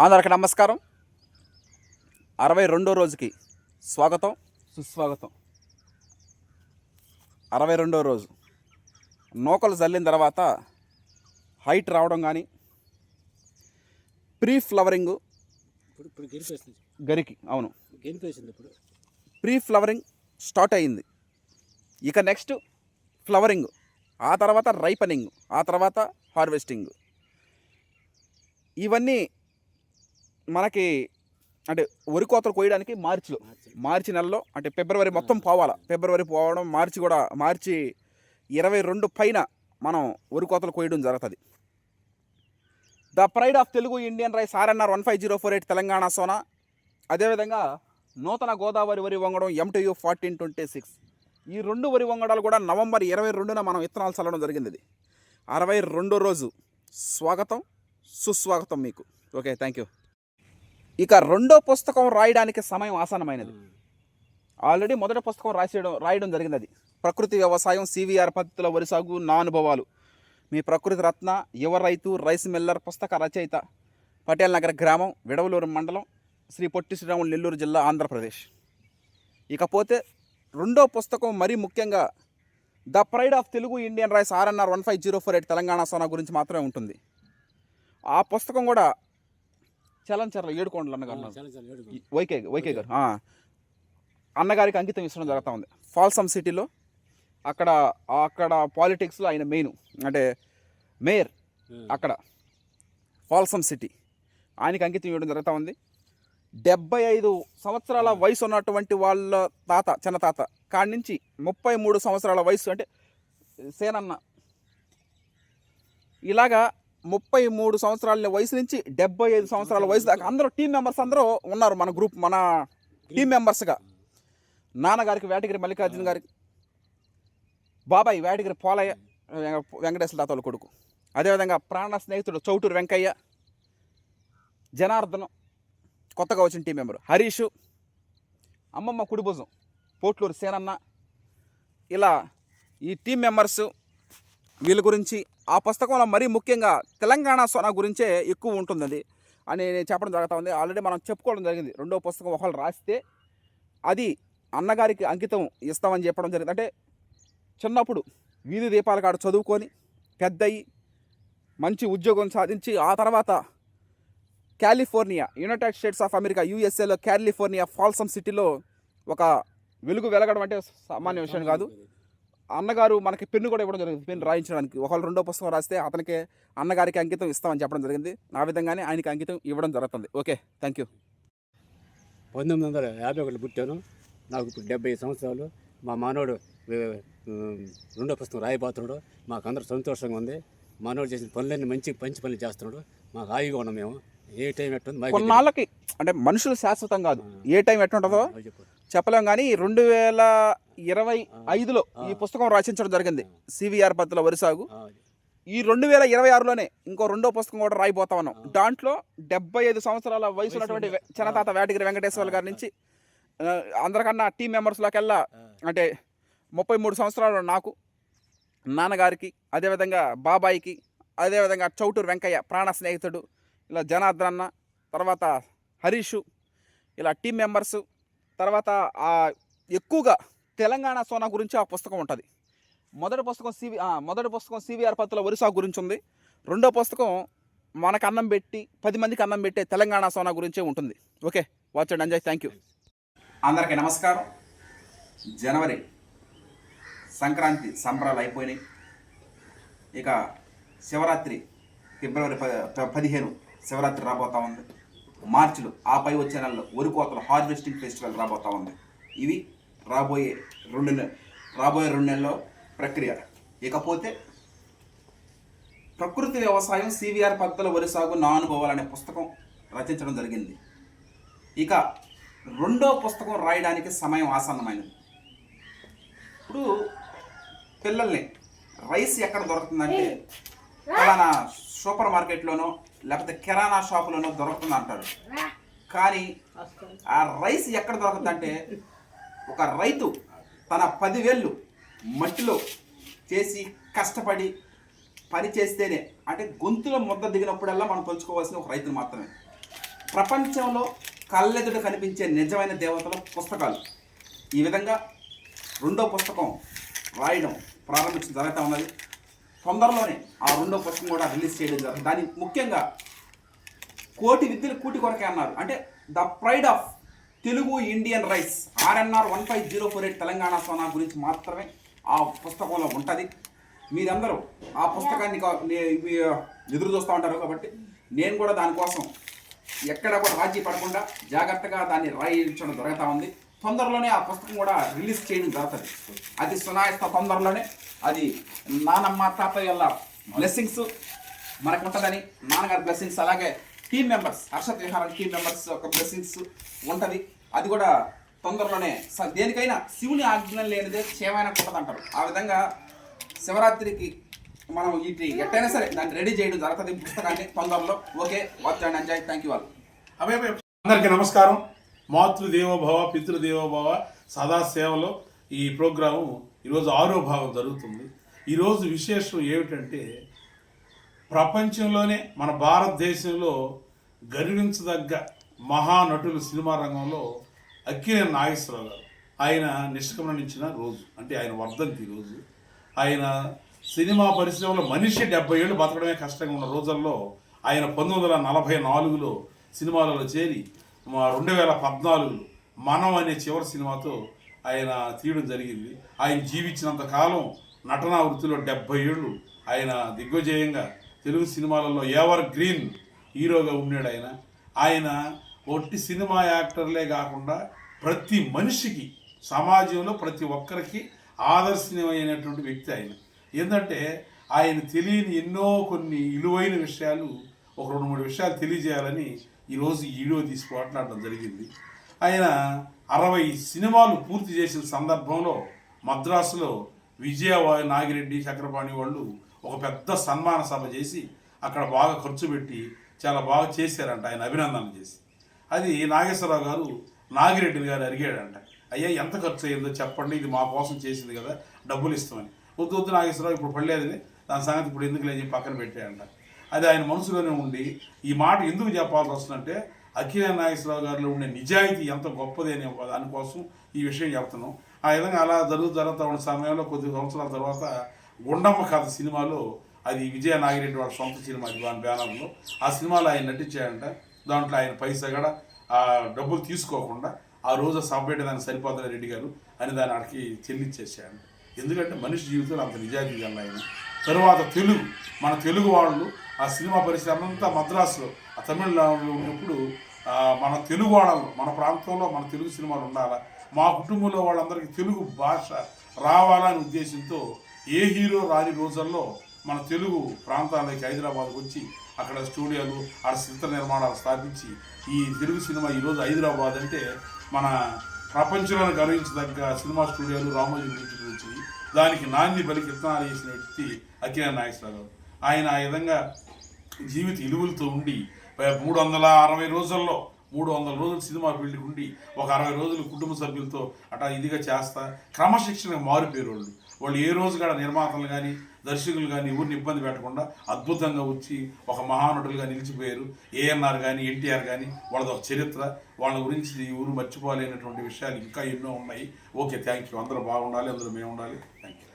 అందరికి నమస్కారం. అరవై రెండో రోజుకి స్వాగతం. సుస్వాగతం. అరవై రెండో రోజు. నూకలు చల్లిన తర్వాత హైట్ రావడం కానీ ప్రీ ఫ్లవరింగ్ గరికి అవును. ఇప్పుడు ప్రీ ఫ్లవరింగ్ స్టార్ట్ అయ్యింది ఇక నెక్స్ట్ ఫ్లవరింగ్ ఆ తర్వాత రైపనింగ్ ఆ తర్వాత హార్వెస్టింగ్. ఇవన్నీ మనకి అంటే వరి కోతలు కోయడానికి మార్చిలో మార్చి. నెలలో అంటే ఫిబ్రవరి మొత్తం పోవాలా. ఫిబ్రవరి పోవడం మార్చి కూడా మార్చి ఇరవై రెండు పైన మనం వరి కోతలు కోయడం జరుగుతుంది. The pride of Telugu Indian rice RNR one five zero four eight Telangana Sona. అదేవిధంగా నూతన గోదావరి వరి వంగడం ఎంటీయూ ఫార్టీన్ ట్వంటీ సిక్స్. ఈ రెండు వరి వంగడాలు కూడా నవంబర్ ఇరవై రెండున మనం విత్తనాలు చల్లడం జరిగింది ఇది. అరవై రెండో రోజు స్వాగతం సుస్వాగతం మీకు. ఓకే థ్యాంక్ యూ ఇక రెండో పుస్తకం రాయడానికి సమయం ఆసన్నమైనది. ఆల్రెడీ మొదటి పుస్తకం రాసేయడం రాయడం జరిగింది అది ప్రకృతి వ్యవసాయం సివిఆర్ పద్ధతిలో వరి సాగు నా అనుభవాలు. మీ ప్రకృతి రత్న యువ రైతు రైస్ మిల్లర్ పుస్తక రచయిత పటేల్ నగర్ గ్రామం విడవలూరు మండలం శ్రీ పొట్టి శ్రీరాములు నెల్లూరు జిల్లా ఆంధ్రప్రదేశ్. ఇకపోతే రెండో పుస్తకం మరీ ముఖ్యంగా the pride of Telugu Indian rice RNR one five zero four eight Telangana Sona గురించి మాత్రమే ఉంటుంది. ఆ పుస్తకం కూడా చలంచర్ల ఏడుకోండలు అన్నగారు వైకే వైకే గారు. అన్నగారికి అంకితం ఇచ్చడం జరుగుతూ ఉంది. ఫాల్సమ్ సిటీలో అక్కడ అక్కడ పాలిటిక్స్లో ఆయన మెయిన్ అంటే మేయర్. అక్కడ ఫాల్సమ్ సిటీ. ఆయనకి అంకితం ఇవ్వడం జరుగుతూ ఉంది. డెబ్బై ఐదు సంవత్సరాల వయసు ఉన్నటువంటి వాళ్ళ తాత చిన్న తాత కాడి నుంచి ముప్పై మూడు సంవత్సరాల వయసు అంటే సేనన్న. ఇలాగా ముప్పై మూడు సంవత్సరాల వయసు నుంచి డెబ్బై ఐదు సంవత్సరాల వయసు దాకా అందరూ టీం మెంబర్స్ అందరూ ఉన్నారు మన గ్రూప్ మన టీం మెంబర్స్గా నాన్నగారికి వేటగిరి మల్లికార్జున గారికి బాబాయ్ వేటగిరి పోలయ్య వెంకటేశ్వర తాతల కొడుకు. అదేవిధంగా ప్రాణ స్నేహితుడు చౌటూరు వెంకయ్య జనార్దనం కొత్తగా వచ్చిన టీం మెంబర్ హరీషు అమ్మమ్మ కుడిభుజం పోట్లూరు సేనన్న ఇలా ఈ టీం మెంబర్స్ వీళ్ళ గురించి ఆ పుస్తకంలో మరీ ముఖ్యంగా తెలంగాణ సోనా గురించే ఎక్కువ ఉంటుందండి. అని నేను చెప్పడం జరుగుతూ ఉంది. ఆల్రెడీ మనం చెప్పుకోవడం జరిగింది. రెండో పుస్తకం ఒకళ్ళు రాస్తే అది అన్నగారికి అంకితం ఇస్తామని చెప్పడం జరిగింది. అంటే చిన్నప్పుడు వీధి దీపాల కాడ చదువుకొని పెద్దయి మంచి ఉద్యోగం సాధించి ఆ తర్వాత California United States of America యూఎస్ఏలో California Folsom సిటీలో ఒక వెలుగు వెలగడం అంటే సామాన్య విషయం కాదు. అన్నగారు మనకి పెన్ను కూడా ఇవ్వడం జరిగింది. పెన్ను రాయించడానికి. ఒకళ్ళు రెండో పుస్తకం రాస్తే అతనికి అన్నగారికి అంకితం ఇస్తామని చెప్పడం జరిగింది. ఆ విధంగానే ఆయనకి అంకితం ఇవ్వడం జరుగుతుంది. ఓకే థ్యాంక్ యూ పంతొమ్మిది వందల యాభై ఒకటి పుట్టాను. నాకు ఇప్పుడు డెబ్బై ఐదు సంవత్సరాలు. మా మానవుడు రెండో పుస్తకం రాయిపోతున్నాడు మాకు అందరూ సంతోషంగా ఉంది. మానవుడు చేసిన పనులన్నీ మంచి మంచి పనులు చేస్తున్నాడు. మాకు హాయిగా ఉన్నాం మేము. ఏ టైం ఎట్టుంది కొన్నాళ్ళకి అంటే మనుషులు శాశ్వతం కాదు. ఏ టైం ఎట్టుంటుందో. చెప్పలేం కానీ రెండు వేల ఇరవై ఐదులో ఈ పుస్తకం రచించడం జరిగింది. సివిఆర్ పద్ధతిలో వరిసాగు ఈ రెండు వేల ఇరవై ఆరులోనే ఇంకో రెండో పుస్తకం కూడా రాయిపోతా ఉన్నాం. దాంట్లో డెబ్బై ఐదు సంవత్సరాల వయసు ఉన్నటువంటి చిన్నతాత వేటగిరి వెంకటేశ్వర గారి నుంచి అందరికన్నా టీం మెంబర్స్లోకెల్లా అంటే ముప్పై మూడు సంవత్సరాలు నాకు నాన్నగారికి అదేవిధంగా బాబాయికి అదేవిధంగా చౌటూరు వెంకయ్య ప్రాణ స్నేహితుడు ఇలా జనార్దన్ అన్న తర్వాత హరీషు ఇలా టీం మెంబర్స్ తర్వాత ఎక్కువగా తెలంగాణ సోనా గురించి ఆ పుస్తకం ఉంటుంది. మొదటి పుస్తకం సివి మొదటి పుస్తకం సివిఆర్ పత్తుల ఒరిసా గురించి ఉంది. రెండో పుస్తకం మనకు అన్నం పెట్టి పది మందికి అన్నం పెట్టే తెలంగాణ సోనా గురించే ఉంటుంది. Okay watch and enjoy. Thank you అందరికీ నమస్కారం. జనవరి సంక్రాంతి సంబరాలు అయిపోయినాయి. ఇక శివరాత్రి ఫిబ్రవరి ప- ప- పదిహేను శివరాత్రి రాబోతా ఉంది. మార్చిలో ఆ పై వచ్చే నెలలో ఒరికోతల హార్వెస్టింగ్ ఫెస్టివల్ రాబోతా ఉంది. ఇవి రాబోయే రెండు రాబోయే రెండు నెలల్లో ప్రక్రియ. ఇకపోతే ప్రకృతి వ్యవసాయం సివిఆర్ పద్ధతుల వరి సాగు నా అనుభవాలు అనే పుస్తకం రచించడం జరిగింది. ఇక రెండో పుస్తకం రాయడానికి సమయం ఆసన్నమైనది. ఇప్పుడు పిల్లల్ని రైస్ ఎక్కడ దొరుకుతుందంటే ఫలానా సూపర్ మార్కెట్లోనో లేకపోతే కిరాణా షాపులోనో దొరుకుతుంది అంటారు కానీ ఆ రైస్ ఎక్కడ దొరుకుతుందంటే ఒక రైతు తన పదివేళ్ళు మట్టిలో చేసి కష్టపడి పని చేస్తేనే అంటే గొంతులో ముద్ద దిగినప్పుడల్లా మనం పంచుకోవాల్సిన ఒక రైతును మాత్రమే. ప్రపంచంలో కళ్ళెదుట కనిపించే నిజమైన దేవతల పుస్తకాలు. ఈ విధంగా రెండో పుస్తకం రాయడం ప్రారంభించడం జరుగుతూ ఉన్నది. తొందరలోనే ఆ రెండో పుస్తకం కూడా రిలీజ్ చేయడం జరుగుతుంది. దాని ముఖ్యంగా కోటి విద్యలు కూటి కొరకే అన్నారు. అంటే the pride of Telugu Indian rice RNR one five zero four eight Telangana Sona గురించి మాత్రమే ఆ పుస్తకంలో ఉంటుంది. మీరందరూ ఆ పుస్తకాన్ని ఎదురు చూస్తూ ఉంటారు కాబట్టి నేను కూడా దానికోసం ఎక్కడ కూడా రాజీ పడకుండా జాగ్రత్తగా దాన్ని రాయించడం జరుగుతూ ఉంది. తొందరలోనే ఆ పుస్తకం కూడా రిలీజ్ చేయడం జరుగుతుంది. అది సునాయస్త తొందరలోనే అది నానమ్మ తాతయ్యల బ్లెస్సింగ్స్ మనకు ఉంటుందని నాన్నగారి బ్లెస్సింగ్స్ అలాగే టీమ్ మెంబర్స్ హర్షత్ విహారం టీమ్ మెంబర్స్ ఒక బ్లెస్సింగ్స్ ఉంటుంది. అది కూడా తొందరలోనే. స- దేనికైనా శివుని ఆజ్ఞ లేనిదే క్షేమైనా ఉంటుంది అంటారు ఆ విధంగా శివరాత్రికి మనం వీటి ఎట్టయినా సరే దాన్ని రెడీ చేయడం జరుగుతుంది పుస్తకాన్ని తొందరలో. Okay watch and enjoy thank you వాళ్ళు అవే అవే. అందరికీ నమస్కారం. మాతృదేవోభవ పితృదేవోభవ సదా సేవలో ఈ ప్రోగ్రాము ఈరోజు ఆరో భావం జరుగుతుంది. ఈరోజు విశేషం ఏమిటంటే ప్రపంచంలోనే మన భారతదేశంలో గర్వించదగ్గ మహానటులు సినిమా రంగంలో అక్కినేని నాగేశ్వరరావు గారు. ఆయన నిష్క్రమణించిన రోజు అంటే ఆయన వర్ధంతి రోజు. ఆయన సినిమా పరిశ్రమలో మనిషి డెబ్బై ఏళ్ళు బతకడమే కష్టంగా ఉన్న రోజుల్లో ఆయన పంతొమ్మిది వందల నలభై నాలుగులో సినిమాలలో చేరి రెండు వేల పద్నాలుగులో మనం అనే చివరి సినిమాతో ఆయన తీయడం జరిగింది. ఆయన జీవించినంత కాలం నటనా వృత్తిలో డెబ్బై ఏళ్ళు ఆయన దిగ్విజయంగా తెలుగు సినిమాలలో ఎవర్ గ్రీన్ హీరోగా ఉన్నాడు ఆయన ఆయన ఒట్టి సినిమా యాక్టర్లే కాకుండా ప్రతి మనిషికి సమాజంలో ప్రతి ఒక్కరికి ఆదర్శనీయమైనటువంటి వ్యక్తి ఆయన. ఏంటంటే ఆయన తెలియని ఎన్నో కొన్ని విలువైన విషయాలు ఒక రెండు మూడు విషయాలు తెలియజేయాలని ఈరోజు వీడియో తీసి జరిగింది. ఆయన అరవై సినిమాలు పూర్తి చేసిన సందర్భంలో మద్రాసులో విజయవాడ నాగిరెడ్డి చక్రపాణి వాళ్ళు ఒక పెద్ద సన్మాన సభ చేసి అక్కడ బాగా ఖర్చు పెట్టి చాలా బాగా చేశారంట ఆయన అభినందన చేసి. అది నాగేశ్వరరావు గారు నాగిరెడ్డి గారు అడిగాడంట అయ్యా ఎంత ఖర్చు అయ్యిందో చెప్పండి ఇది మా కోసం చేసింది కదా డబ్బులు ఇస్తామని. వద్దు వద్దు నాగేశ్వరరావు ఇప్పుడు పడలేదని దాని సంగతి ఇప్పుడు ఎందుకు లేని పక్కన పెట్టాయంట అది ఆయన మనసులోనే ఉండి ఈ మాట ఎందుకు చెప్పాల్సి వస్తుందంటే అఖిల నాగేశ్వరరావు గారిలో ఉండే నిజాయితీ ఎంత గొప్పది అనే దానికోసం ఈ విషయం చెప్తున్నాం. ఆ విధంగా అలా జరుగుతూ జరుగుతూ ఉన్న సమయంలో కొద్ది సంవత్సరాల తర్వాత గుండమ్మ కథ సినిమాలో అది విజయ నాగిరెడ్డి వాళ్ళ సొంత సినిమా అది దాని బ్యానర్లో. ఆ సినిమాలో ఆయన నటించాడంట. దాంట్లో ఆయన పైసా కూడా ఆ డబ్బులు తీసుకోకుండా ఆ రోజు సపరేట్ దానికి సరిపోతుంది రెడ్డి గారు అని దాన్ని ఆడికి చెల్లించేసాడు ఎందుకంటే మనిషి జీవితంలో అంత నిజాయితీ గల ఆయన. తరువాత తెలుగు మన తెలుగు వాళ్ళు ఆ సినిమా పరిశ్రమ అంతా మద్రాసులో ఆ తమిళనాడులో ఉన్నప్పుడు మన తెలుగు వాళ్ళలో మన ప్రాంతంలో మన తెలుగు సినిమాలు ఉండాలా? మా కుటుంబంలో వాళ్ళందరికీ తెలుగు భాష రావాలనే ఉద్దేశంతో ఏ హీరో రాని రోజుల్లో మన తెలుగు ప్రాంతాలకి హైదరాబాద్కి వచ్చి అక్కడ స్టూడియోలు అక్కడ చిత్ర నిర్మాణాలు స్థాపించి ఈ తెలుగు సినిమా ఈరోజు హైదరాబాద్ అంటే మన ప్రపంచంలో గర్వించదగ్గ సినిమా స్టూడియోలు రామోజీ గురించి వచ్చి దానికి నాంది బలికి ఇత్తనాలు చేసిన వ్యక్తి అక్కినే నాగేశ్వరరావు. ఆయన ఆ విధంగా జీవిత ఇలువలతో ఉండి మూడు వందల అరవై రోజుల్లో మూడు వందల రోజులు సినిమా ఫీల్డ్కి ఉండి ఒక అరవై రోజులు కుటుంబ సభ్యులతో అట్లా ఇదిగా చేస్తా క్రమశిక్షణగా మారిపోయేవాళ్ళు. వాళ్ళు ఏ రోజు కూడా నిర్మాతలు కానీ దర్శకులు కానీ ఊరిని ఇబ్బంది పెట్టకుండా అద్భుతంగా వచ్చి ఒక మహానటులుగా నిలిచిపోయారు. ఏఎన్ఆర్ కానీ ఎన్టీఆర్ కానీ వాళ్ళది ఒక చరిత్ర. వాళ్ళ గురించి ఈ ఊరు మర్చిపోలేనటువంటి విషయాలు ఇంకా ఎన్నో ఉన్నాయి. Okay thank you. అందరూ బాగుండాలి అందరూ మేము ఉండాలి థ్యాంక్ యూ.